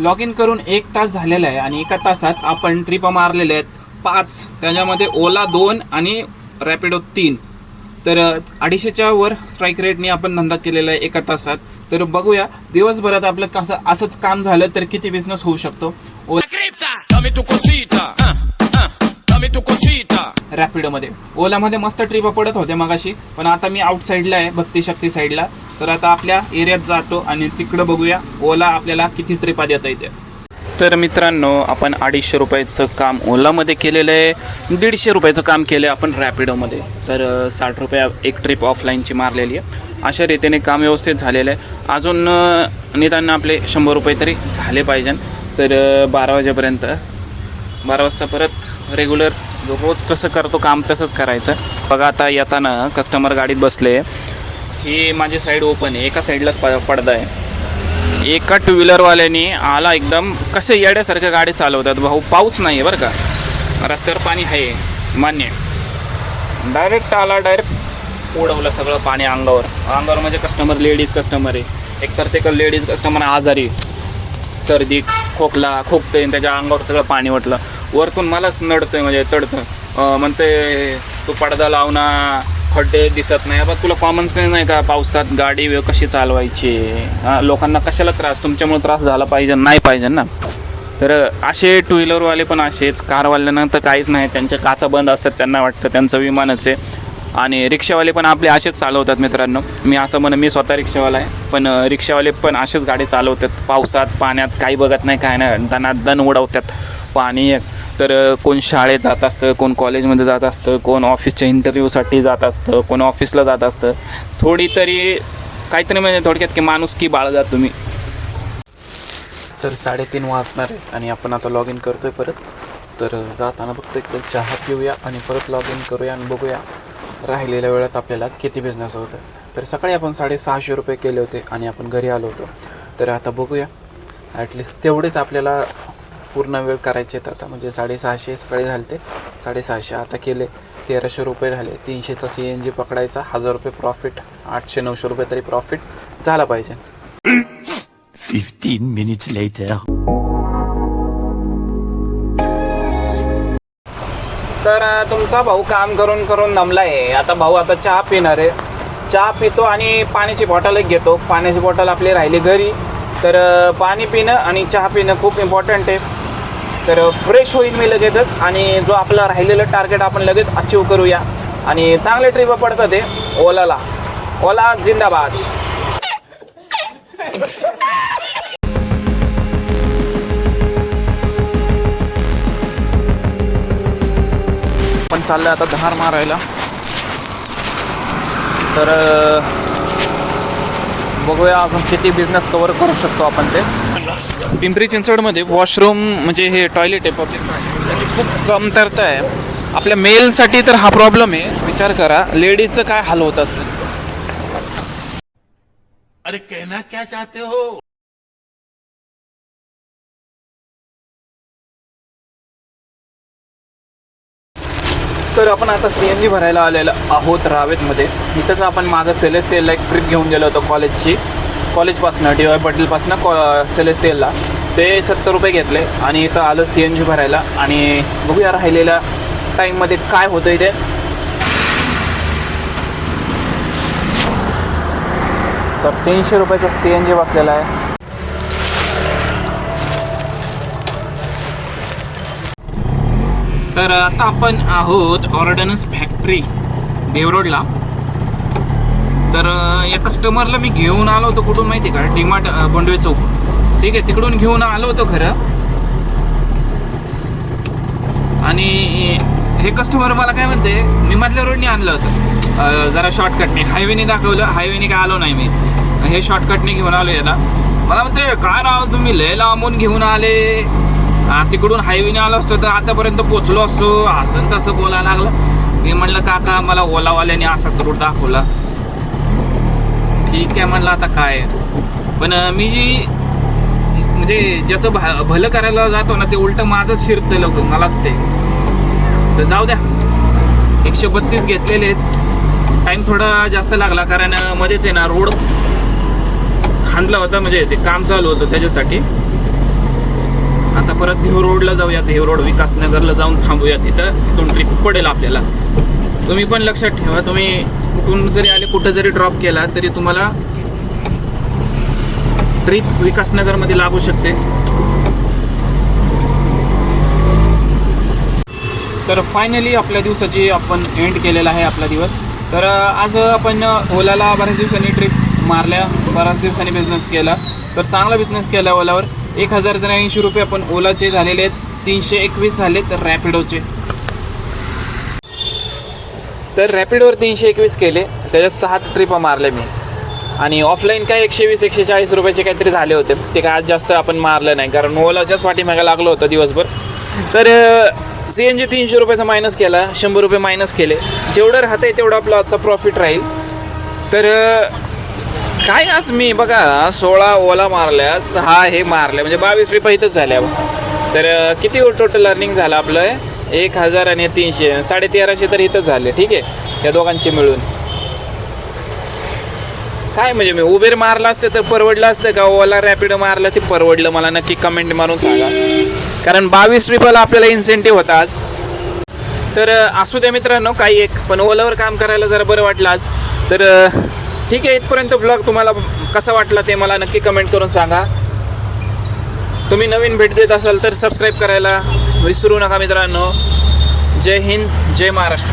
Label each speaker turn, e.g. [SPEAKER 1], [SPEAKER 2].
[SPEAKER 1] Log in करून एक तास झालेला आहे आणि एका तासात आपण ट्रिप मारलेल्या आहेत पाच. त्याच्यामध्ये ओला दोन आणि रॅपिडो तीन. तर अडीचशेच्या वर स्ट्राईक रेटने आपण धंदा केलेला आहे एका तासात. तर बघूया दिवसभरात आपलं कसं असंच काम झालं तर किती बिझनेस होऊ शकतो? ओला रॅपिडोमध्ये. ओलामध्ये मस्त ट्रिप पडत होते मगाशी पण आता मी आउट साईडला आहे भक्ती शक्ती साईडला तर आता आपल्या एरियात जातो आणि तिकडं बघूया ओला आपल्याला किती ट्रिपा देता येते. तर मित्रांनो आपण अडीचशे रुपयाचं काम ओलामध्ये केलेलं आहे. दीडशे रुपयाचं काम केलं आहे आपण रॅपिडोमध्ये. तर साठ रुपया एक ट्रिप ऑफलाईनची मारलेली आहे. अशा रीतीने काम व्यवस्थित झालेलं आहे. अजून निदान आपले शंभर रुपये तरी झाले पाहिजे तर बारा वाजेपर्यंत बारा वाजता परत रेग्युलर रोज कसं करतो काम तसंच करायचं. बघा आता येताना कस्टमर गाडीत बसले. ही माझी साईड ओपन आहे. एका साईडलाच प पडदा आहे. एका टू व्हीलरवाल्याने आला एकदम कसं येड्यासारखं गाडी चालवतात. भाऊ पाऊस नाही आहे बरं का. रस्त्यावर पाणी आहे. मान्य. डायरेक्ट आला डायरेक्ट उडवलं सगळं पाणी अंगावर. अंगावर म्हणजे कस्टमर लेडीज कस्टमर आहे. एकतर ते लेडीज कस्टमर आजारी. सर्दी खोकला खोकते आणि त्याच्या अंगावर सगळं पाणी वाटलं. वरतून मलाच नडतंय म्हणजे तडतं म्हणते तू पडदा लावना खड्डे दिसत नाही. बघ तुला कॉमन सेन्स नाही का? पावसात गाडी कशी चालवायची? हां लोकांना कशाला त्रास? तुमच्यामुळे त्रास झाला पाहिजे नाही पाहिजे ना? तर असे टू व्हीलरवाले पण असेच. कारवाल्यांना तर काहीच नाही. त्यांच्या काचा बंद असतात त्यांना वाटतं. त्यांचं विमानच आहे. आणि रिक्षावाले पण आपले असेच चालवतात मित्रांनो. मी असं म्हण मी स्वतः रिक्षावाला आहे. पण रिक्षावाले पण असेच गाडी चालवतात. पावसात पाण्यात काही बघत नाही काय नाही. दणात दण उडवतात. पाणी तर कोण शाळेत जात असतं कोण कॉलेजमध्ये जात असतं कोण ऑफिसच्या इंटरव्ह्यूसाठी जात असतं कोण ऑफिसला जात असतं. थोडी तरी काहीतरी म्हणजे थोडक्यात की माणूस की बाळगा तुम्ही. तर साडेतीन वाजणार आहेत आणि आपण आता लॉग इन करतोय परत. तर जाताना फक्त एकदा चहा पिऊया आणि परत लॉग इन करूया आणि बघूया. राहिलेल्या वेळात आपल्याला किती बिझनेस होतं? तर सकाळी आपण साडेसहाशे रुपये केले होते आणि आपण घरी आलो होतो. तर आता बघूया. ॲटलिस्ट तेवढेच आपल्याला पूर्ण वेळ करायचे आहेत आता. म्हणजे साडेसहाशे सकाळी झाले ते साडेसहाशे आता केले तेराशे रुपये झाले. तीनशेचा सी एन जी पकडायचा हजार रुपये प्रॉफिट आठशे नऊशे रुपये तरी प्रॉफिट झाला पाहिजे.
[SPEAKER 2] फिफ्टीन मिनिट्स लेटर
[SPEAKER 1] तर तुमचा भाऊ काम करून करून नमला आहे आता भाऊ आता चहा पिणार आहे. चहा पितो आणि पाण्याची बॉटल एक घेतो. पाण्याची बॉटल आपली राहिली घरी. तर पाणी पिणं आणि चहा पिणं खूप इम्पॉर्टंट आहे. तर फ्रेश होईल मी लगेचच आणि जो आपला राहिलेलं टार्गेट आपण लगेच अचीव करूया. आणि चांगले ट्रिप पडतं ते ओलाला. ओला जिंदाबाद. चाललं आता धार मारायला. तर बघूया आपण किती बिझनेस कवर करू शकतो आपण ते. पिंपरी चिंचवडमध्ये वॉशरूम म्हणजे हे टॉयलेट आहे पब्लिक त्याची खूप कमतरता आहे. आपल्या मेलसाठी तर हा प्रॉब्लेम आहे. विचार करा लेडीजचं काय हाल होत असेल?
[SPEAKER 3] अरे कहना क्या चाहते हो?
[SPEAKER 1] तर आपण आता सी एन जी भरायला आलेलो आहोत रावेतमध्ये. इथंच आपण मागं सेलेस्टेलला एक ट्रिप घेऊन गेलो होतो कॉलेजची कॉलेजपासनं डी वाय पाटीलपासनं कॉ सेलेस्टेलला ते सत्तर रुपये घेतले आणि इथं आलं सी एन जी भरायला. आणि बघूया राहिलेल्या टाईममध्ये काय होतं इथे तर तीनशे रुपयाचा सी एन जी बसलेला आहे. तर आता आपण आहोत ऑर्डनन्स फॅक्टरी देवरोडला. तर या कस्टमरला मी घेऊन आलो होतो कुठून माहिती का? डिमार्ट बोंडवे चौक. ठीक आहे तिकडून घेऊन आलो होतो खरं. आणि हे कस्टमर मला काय म्हणते मी मधल्या रोडने आणलं होतं. जरा शॉर्टकटने हायवेने दाखवलं हायवेने काय आलो नाही मी. हे शॉर्टकटने घेऊन आलो याला. मला म्हणते काय राव तुम्ही लय लांबून घेऊन आले. तिकडून हायवेने आलो असतो तर आतापर्यंत पोचलो असतो. असं तसं बोलायला लागलं. मी म्हणलं काका मला ओलावाल्याने असाच रूट दाखवला. ठीक आहे म्हणलं आता काय? पण मी जी म्हणजे ज्याचं भा भलं करायला जातो ना ते उलट माझंच शिरतं लोक मलाच ते. तर जाऊ द्या. एकशे बत्तीस घेतलेले आहेत. टाईम थोडा जास्त लागला कारण मध्येच आहे ना रोड खांदला होता म्हणजे ते काम चालू होतं त्याच्यासाठी. आता परत देव रोडला जाऊया. देव रोड विकासनगरला जाऊन थांबूया. तिथं तिथून ट्रिप पडेल आपल्याला. तुम्ही पण लक्षात ठेवा. तुम्ही कुठून जरी आले कुठं जरी ड्रॉप केला तरी तुम्हाला ट्रिप विकासनगरमध्ये लागू शकते. तर फायनली आपल्या दिवसाची आपण एंड केलेला आहे आपला दिवस. तर आज आपण ओलाला बऱ्याच दिवसांनी ट्रिप मारल्या. बऱ्याच दिवसांनी बिझनेस केला. तर चांगला बिझनेस केला ओलावर. एक हजार त्र्याऐंशी रुपये आपण ओलाचे झालेले आहेत. तीनशे एकवीस झाले तर रॅपिडोचे. तर रॅपिडोवर तीनशे एकवीस केले. त्याच्यात सहा ट्रिपा मारल्या मी. आणि ऑफलाईन काय एकशे वीस एकशे चाळीस रुपयाचे काहीतरी झाले होते. ते काय आज जास्त आपण मारलं नाही. कारण ओलाच्याच पाठीमागे लागलो होतं दिवसभर. तर सी एन जी तीनशे रुपयाचा मायनस केला. शंभर रुपये मायनस केले. जेवढं राहतं आहे तेवढं आपला आजचा प्रॉफिट राहील. तर काय आज मी बघा सोळा ओला मारल्या सहा हे मारल्या म्हणजे बावीस ट्रिपा इथंच झाल्या. तर किती टोटल अर्निंग झालं आपलं? एक हजार आणि तीनशे साडे तेराशे तर इथंच झाले ठीक आहे या दोघांचे मिळून. काय म्हणजे मी उबेर मारला असतं तर परवडलं असतं का? ओला रॅपिडो मारलं ते परवडलं मला नक्की कमेंट मारून सांगा. कारण बावीस रुपयाला आपल्याला इन्सेंटिव्ह होता आज. तर असू द्या मित्रांनो काही एक पण ओलावर काम करायला जरा बरं वाटलं आज. तर ठीक आहे इथपर्यंत व्लॉग तुम्हाला कसा वाटला ते मला नक्की कमेंट करून सांगा. तुम्ही नवीन भेट देत असाल तर सबस्क्राईब करायला विसरू नका मित्रांनो. जय हिंद जय महाराष्ट्र.